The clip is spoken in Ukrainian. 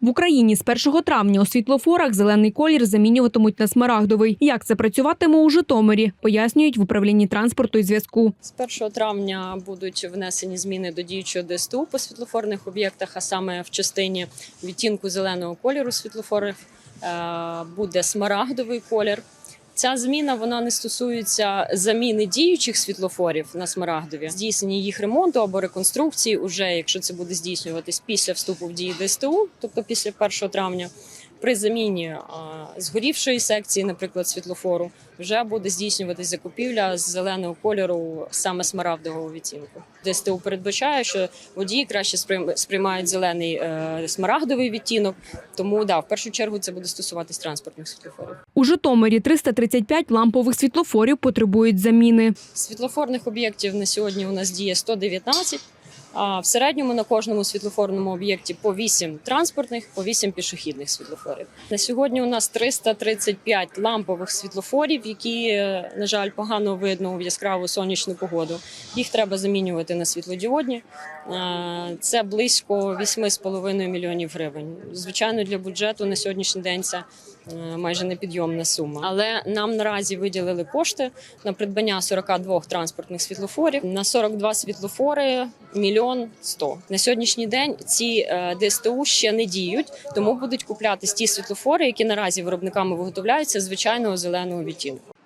В Україні з 1 травня у світлофорах зелений колір замінюватимуть на смарагдовий. Як це працюватиме у Житомирі, пояснюють в управлінні транспорту і зв'язку. З 1 травня будуть внесені зміни до діючого ДСТУ по світлофорних об'єктах, а саме в частині відтінку зеленого кольору світлофорів е, буде смарагдовий колір. Ця зміна вона не стосується заміни діючих світлофорів на смарагдові, здійснення їх ремонту або реконструкції, уже якщо це буде здійснюватись після вступу в дії ДСТУ, тобто після 1 травня. При заміні згорівшої секції, наприклад, світлофору, вже буде здійснюватись закупівля з зеленого кольору саме смарагдового відтінку. ДСТУ передбачає, що водії краще сприймають зелений е, смарагдовий відтінок. Тому да, в першу чергу це буде стосуватись транспортних світлофорів. У Житомирі 335 лампових світлофорів потребують заміни. Світлофорних об'єктів на сьогодні у нас діє 119, а в середньому на кожному світлофорному об'єкті по 8 транспортних, по 8 пішохідних світлофорів. На сьогодні у нас 335 лампових світлофорів, які, е, на жаль, погано видно в яскраву сонячну погоду. Їх треба замінювати на світлодіодні. Е, Це близько 8,5 мільйонів гривень. Звичайно, для бюджету на сьогоднішній день це е, майже непідйомна сума. Але нам наразі виділили кошти на придбання 42 транспортних світлофорів. На 42 світлофори мільйон сто. На сьогоднішній день ці е, ДСТУ ще не діють, тому будуть куплятись ті світлофори, які наразі виробниками виготовляються звичайного зеленого відтінку.